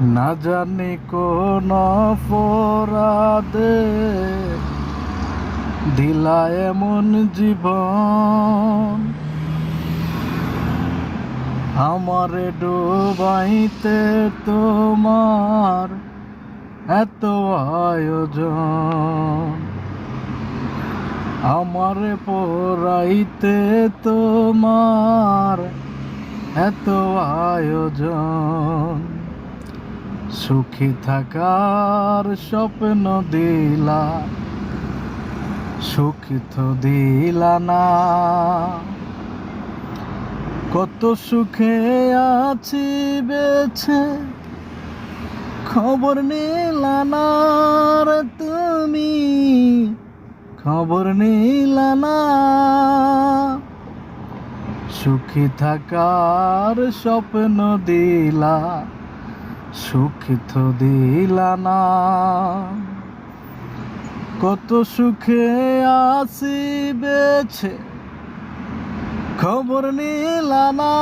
না জানি কোন দিলা এমন জীবন। আমারে ডুবাইতে তোমার এত আয়োজন। আমারে পড়াইতে তোমার এত আয়োজন। সুখী থাকার স্বপ্ন দিলা, সুখী তো দিলা না। কত সুখে আছি বেছে, খবর নিলা না তুমি, খবর নিলা না। সুখী থাকার স্বপ্ন দিলা সুখী তো দিলা না। কত সুখে আসি বেছে খবর নিলা না।